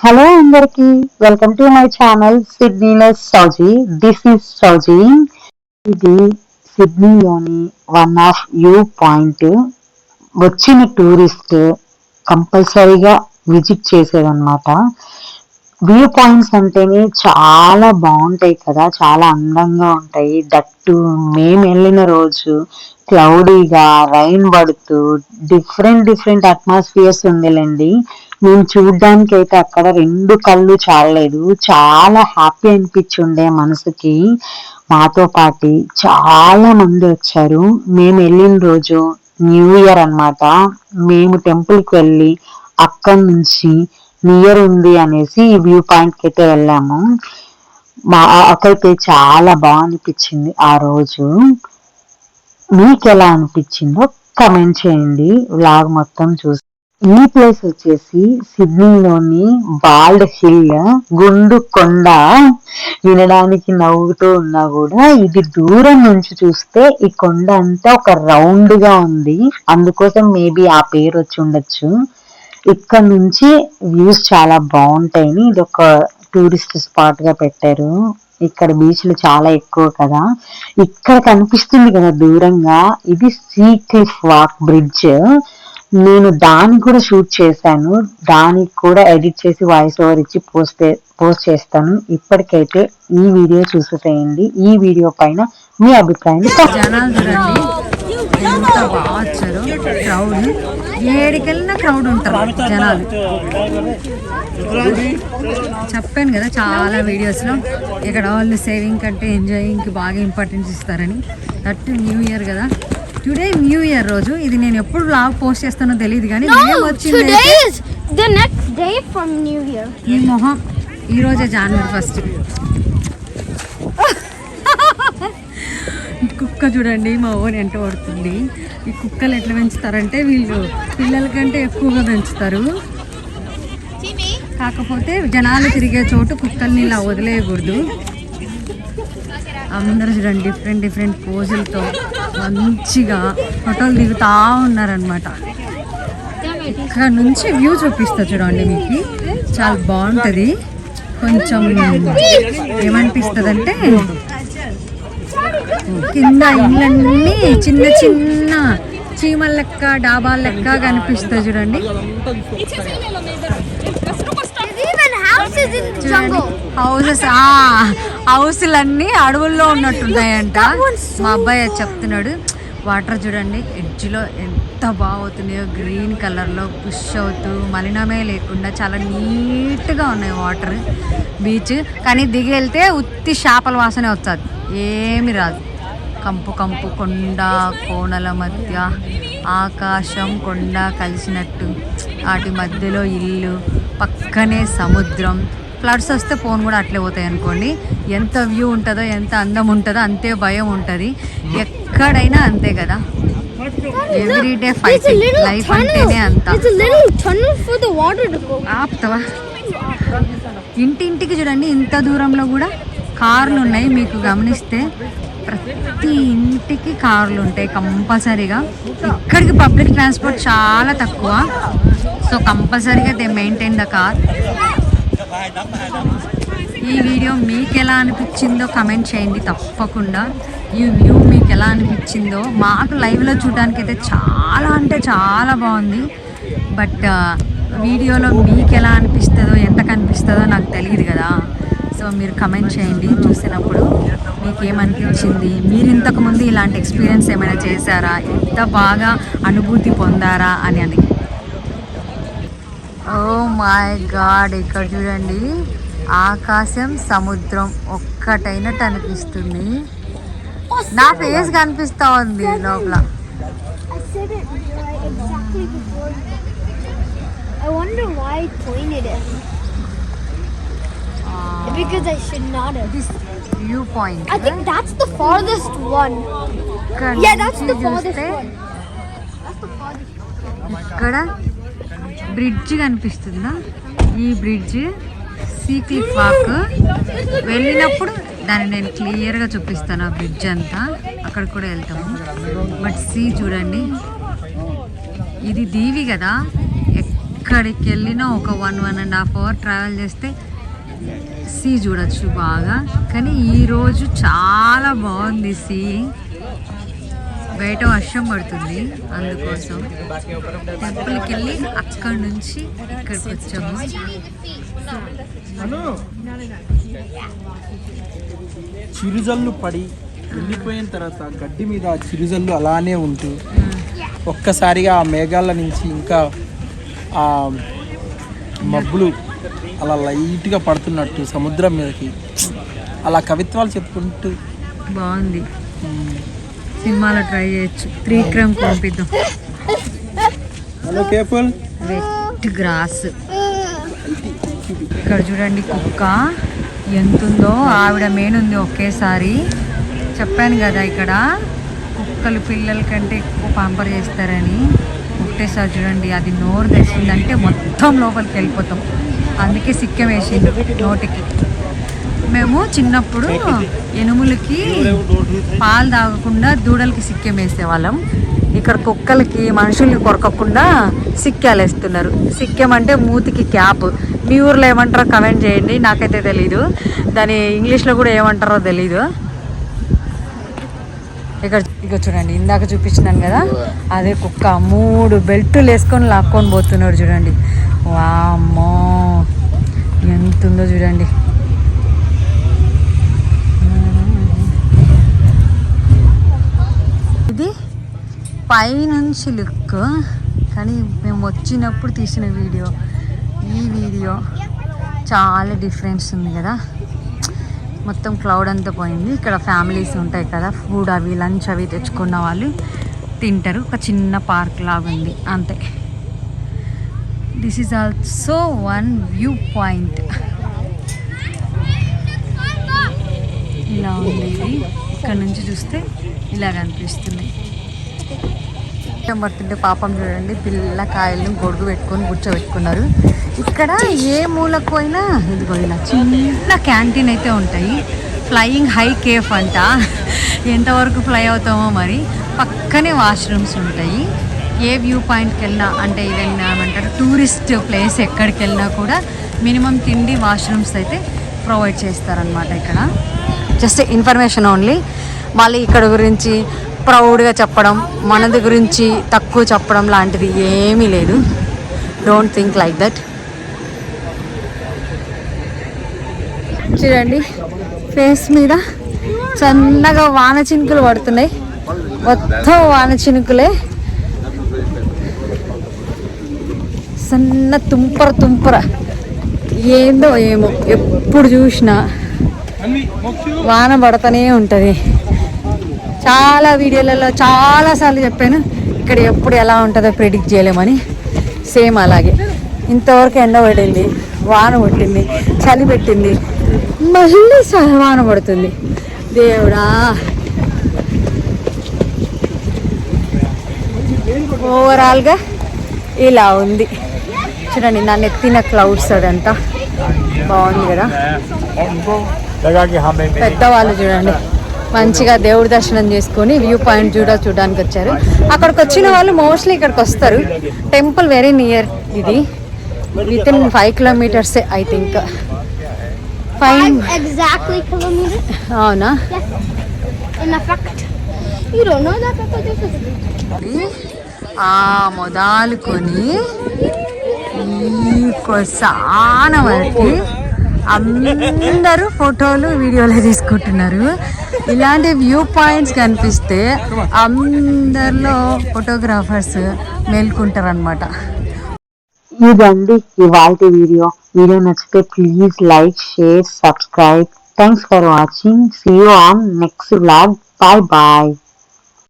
Hello అందరికి. Welcome to my channel సిడ్నీలెస్ సౌజీ దిస్ ఇస్ సౌజీ ఇది సిడ్నీలోని వన్ ఆఫ్ వ్యూ పాయింట్ వచ్చిన టూరిస్ట్ కంపల్సరీగా విజిట్ చేసేదన్నమాట. వ్యూ పాయింట్స్ అంటేనే చాలా బాగుంటాయి కదా చాలా అందంగా ఉంటాయి. డట్టు మేము వెళ్ళిన రోజు క్లౌడీగా రైన్ పడుతూ డిఫరెంట్ డిఫరెంట్ అట్మాస్ఫియర్స్ ఉందిలేండి. మేము చూడ్డానికి అయితే అక్కడ రెండు కళ్ళు చాలలేదు. చాలా హ్యాపీ అనిపించుండే మనసుకి. మాతో పాటు చాలా మంది వచ్చారు. మేము వెళ్ళిన రోజు న్యూ ఇయర్ అన్నమాట. మేము టెంపుల్కి వెళ్ళి అక్కడి నుంచి నియర్ ఉంది అనేసి ఈ వ్యూ పాయింట్కి అయితే వెళ్ళాము అక్కడైతే చాలా బాగా అనిపించింది ఆ రోజు. మీకు ఎలా అనిపించిందో కమెంట్ చేయండి. వ్లాగ్ మొత్తం చూసి ఈ ప్లేస్ వచ్చేసి సిడ్నీలోని బాల్డ్ హిల్ గుండు కొండ వినడానికి నవ్వుతూ ఉన్నా కూడా ఇది దూరం నుంచి చూస్తే ఈ కొండ అంతా ఒక రౌండ్గా ఉంది. అందుకోసం మేబీ ఆ పేరు వచ్చి ఉండొచ్చు. ఇక్కడ నుంచి వ్యూస్ చాలా బాగుంటాయని ఇది ఒక టూరిస్ట్ స్పాట్గా పెట్టారు. ఇక్కడ బీచ్లు చాలా ఎక్కువ కదా. ఇక్కడ కనిపిస్తుంది కదా దూరంగా. ఇది సీ క్లిఫ్ వాక్ బ్రిడ్జ్. నేను దాన్ని కూడా షూట్ చేశాను. దానికి కూడా ఎడిట్ చేసి వాయిస్ ఓవర్ ఇచ్చి పోస్ట్ పోస్ట్ చేస్తాను. ఇప్పటికైతే ఈ వీడియో చూసేసేయండి ఈ వీడియో పైన మీ అభిప్రాయం జనాలు చూడండి. ఎంత బాగా వచ్చారు క్రౌడ్ ఏడికెళ్ళినా క్రౌడ్ ఉంటారు జనాలు. చెప్పాను కదా చాలా వీడియోస్లో ఇక్కడ వాళ్ళు సేవింగ్ కంటే ఎంజాయింగ్కి బాగా ఇంపార్టెన్స్ ఇస్తారని. దట్ న్యూ ఇయర్ కదా. టుడే న్యూ ఇయర్ రోజు. ఇది నేను ఎప్పుడు బ్లాగ్ పోస్ట్ చేస్తానో తెలియదు కానీ వచ్చింది New Year. ఈ మొహం ఈ రోజే జనవరి ఫస్ట్ కుక్క చూడండి మా ఓన్ ఎంట పడుతుంది ఈ కుక్కలు ఎట్లా పెంచుతారంటే వీళ్ళు పిల్లల కంటే ఎక్కువగా పెంచుతారు. కాకపోతే జనాలు తిరిగే చోటు కుక్కల్ని ఇలా వదిలేయకూడదు. అందరూ చూడండి డిఫరెంట్ డిఫరెంట్ పోజులతో మంచిగా ఫోటోలు దిగుతా ఉన్నారనమాట ఇక్కడ నుంచి వ్యూ చూపిస్తా చూడండి మీకు. చాలా బాగుంటుంది. కొంచెం ఏమనిపిస్తుంది అంటే కింద ఇళ్ళన్నీ చిన్న చిన్న చీమల లెక్క డాబా లెక్క కనిపిస్తుంది చూడండి. హౌసెస్ హౌస్లన్నీ అడవుల్లో ఉన్నట్టున్నాయంట. మా అబ్బాయి చెప్తున్నాడు. వాటర్ చూడండి ఎడ్జ్లో ఎంత బాగుతున్నాయో గ్రీన్ కలర్లో పుష్ అవుతూ మలినమే లేకుండా చాలా నీట్గా ఉన్నాయి వాటర్ బీచ్ కానీ దిగి వెళ్తే ఉత్తి చేపల వాసనే వస్తుంది. ఏమి రాదు. కంపు కంపు కొండ కోణల మధ్య ఆకాశం కొండ కలిసినట్టు. వాటి మధ్యలో ఇల్లు. పక్కనే సముద్రం. ఫ్లడ్స్ వస్తే ఫోన్ కూడా అట్లే పోతాయి అనుకోండి. ఎంత వ్యూ ఉంటుందో ఎంత అందం ఉంటుందో అంతే భయం ఉంటుంది. ఎక్కడైనా అంతే కదా. Everyday fighting little life. అంటేనే అంత. ఆపుతావా? ఇంటింటికి చూడండి ఇంత దూరంలో కూడా కార్లు ఉన్నాయి. మీకు గమనిస్తే ప్రతి ఇంటికి కార్లు ఉంటాయి కంపల్సరీగా. ఇక్కడికి పబ్లిక్ ట్రాన్స్పోర్ట్ చాలా తక్కువ. సో కంపల్సరీగా దే మెయింటైన్ ద కార్ ఈ వీడియో మీకు ఎలా అనిపించిందో కమెంట్ చేయండి తప్పకుండా. ఈ వ్యూ మీకు ఎలా అనిపించిందో. మాకు లైవ్లో చూడడానికి అయితే చాలా అంటే చాలా బాగుంది. బట్ వీడియోలో uh, మీకు ఎలా అనిపిస్తుందో ఎంత కనిపిస్తుందో నాకు తెలియదు కదా. సో మీరు కమెంట్ చేయండి చూసినప్పుడు. మీకు ఏమనిపించింది మీరు ఇంతకుముందు ఇలాంటి ఎక్స్పీరియన్స్ ఏమైనా చేశారా? ఎంత బాగా అనుభూతి పొందారా అని అని ఓ మై గాడ్ ఇక్కడ చూడండి. ఆకాశం సముద్రం ఒక్కటైనట్టు అనిపిస్తుంది నా ఫేస్ కనిపిస్తా ఉంది లోపల. ఇక్కడ బ్రిడ్జ్ కనిపిస్తుందా? ఈ బ్రిడ్జ్ సీక్లీ పార్క్ వెళ్ళినప్పుడు దాన్ని నేను క్లియర్గా చూపిస్తాను ఆ బ్రిడ్జ్ అంతా. అక్కడ కూడా వెళ్తాము. బట్ సీ చూడండి. ఇది దీవి కదా? ఎక్కడికి వెళ్ళినా ఒక one one and half hour travel చేస్తే సీ చూడొచ్చు బాగా. కానీ ఈరోజు చాలా బాగుంది సీ. బయట వర్షం పడుతుంది అందుకోసం టెంపుల్కి వెళ్ళి అక్కడి నుంచి ఇక్కడికి వచ్చాము. చిరుజల్లు పడి వెళ్ళిపోయిన తర్వాత గడ్డి మీద చిరుజల్లు అలానే ఉంటూ ఒక్కసారిగా ఆ మేఘాల నుంచి ఇంకా ఆ మబ్బులు అలా లైట్గా పడుతున్నట్టు సముద్రం మీదకి అలా కవిత్వాలు చెప్పుకుంటూ బాగుంది. సినిమాలో ట్రై చేయొచ్చు. త్రీ క్రమ్ పంపిద్దాం వెట్ గ్రాస్ ఇక్కడ చూడండి కుక్క. ఎంతుందో ఆవిడ మేనుంది ఒకేసారి. చెప్పాను కదా ఇక్కడ కుక్కలు పిల్లల కంటే ఎక్కువ పంపర్ చేస్తారని. ఒకటేసారి చూడండి అది నోరు తెచ్చిందంటే మొత్తం లోపలికి వెళ్ళిపోతాం. అందుకే సిక్కం వేసిండు నోటికి. మేము చిన్నప్పుడు ఎనుములకి పాలు తాగకుండా దూడలకి సిక్కెం వేసేవాళ్ళం. ఇక్కడ కుక్కలకి మనుషుల్ని కొరకకుండా సిక్కాలు వేస్తున్నారు. సిక్కెం అంటే మూతికి క్యాప్. మీ ఊర్లో ఏమంటారో కమెంట్ చేయండి నాకైతే తెలీదు. దాని ఇంగ్లీష్లో కూడా ఏమంటారో తెలీదు. ఇక్కడ ఇక చూడండి ఇందాక చూపించినాను కదా? అదే కుక్క. మూడు బెల్టులు వేసుకొని లాక్కొని పోతున్నాడు చూడండి. వామ్మో ఎంత ఉందో చూడండి ఇది పైనుంచి లుక్ కానీ మేము వచ్చినప్పుడు తీసిన వీడియో. ఈ వీడియో చాలా డిఫరెన్స్ ఉంది కదా. మొత్తం క్లౌడ్ అంతా పోయింది. ఇక్కడ ఫ్యామిలీస్ ఉంటాయి కదా. ఫుడ్ అవి లంచ్ అవి తెచ్చుకున్న వాళ్ళు తింటారు. ఒక చిన్న పార్క్ లాగా ఉంది. అంతే. This is also one view point ఇలా ఉంది. ఇక్కడ నుంచి చూస్తే ఇలా కనిపిస్తుంది పడుతుంటే పాపం చూడండి పిల్ల కాయలను గొడుగు పెట్టుకొని కూర్చోబెట్టుకున్నారు. ఇక్కడ ఏ మూలకు పోయినా ఇదిగో ఇలా చిన్న క్యాంటీన్ అయితే ఉంటాయి. ఫ్లయింగ్ హై కేఫ్ అంట. ఎంతవరకు ఫ్లై అవుతామో మరి పక్కనే వాష్రూమ్స్ ఉంటాయి. ఏ వ్యూ పాయింట్కి వెళ్ళినా అంటే ఈవెన్ ఏమంటారు టూరిస్ట్ ప్లేస్ ఎక్కడికి వెళ్ళినా కూడా మినిమం తిండి వాష్రూమ్స్ అయితే ప్రొవైడ్ చేస్తారనమాట ఇక్కడ. Just information only. మళ్ళీ ఇక్కడ గురించి ప్రౌడ్గా చెప్పడం మనది గురించి తక్కువ చెప్పడం లాంటిది ఏమీ లేదు. డోంట్ థింక్ లైక్ దట్ చూడండి ఫేస్ మీద సన్నగా వాన చినుకులు పడుతున్నాయి. మొత్తం వాన చినుకులే. సన్న తుంపర తుంపర. ఏందో ఏమో ఎప్పుడు చూసినా వాన పడతానే ఉంటుంది. చాలా వీడియోలలో చాలాసార్లు చెప్పాను. ఇక్కడ ఎప్పుడు ఎలా ఉంటుందో ప్రిడిక్ట్ చేయలేమని. సేమ్ అలాగే. ఇంతవరకు ఎండ పడింది వాన పట్టింది చలి పెట్టింది మళ్ళీ స- వాన పడుతుంది. దేవుడా! ఓవరాల్గా ఇలా ఉంది. చూడండి నన్ను ఎత్తిన క్లౌడ్స్ అదంతా. బాగుంది కదా? పెద్దవాళ్ళు చూడండి. మంచిగా దేవుడి దర్శనం చేసుకొని వ్యూ పాయింట్ చూడ చూడడానికి వచ్చారు. అక్కడికి వచ్చిన వాళ్ళు మోస్ట్లీ ఇక్కడికి వస్తారు. టెంపుల్ వెరీ నియర్ ఇది. Within five kilometers I think five. అవునా. ఆ మొదలుకొని ఈ కొసాన వరకు అందరూ ఫోటోలు వీడియోలు తీసుకుంటున్నారు. ఇలాంటి వ్యూ పాయింట్స్ కనిపిస్తే అందరిలో ఫోటోగ్రాఫర్స్ మేల్కుంటారు అనమాట ఇదండి ఇవాళ వీడియో. వీడియో నచ్చితే please like share subscribe. Thanks for watching see you on next vlog bye bye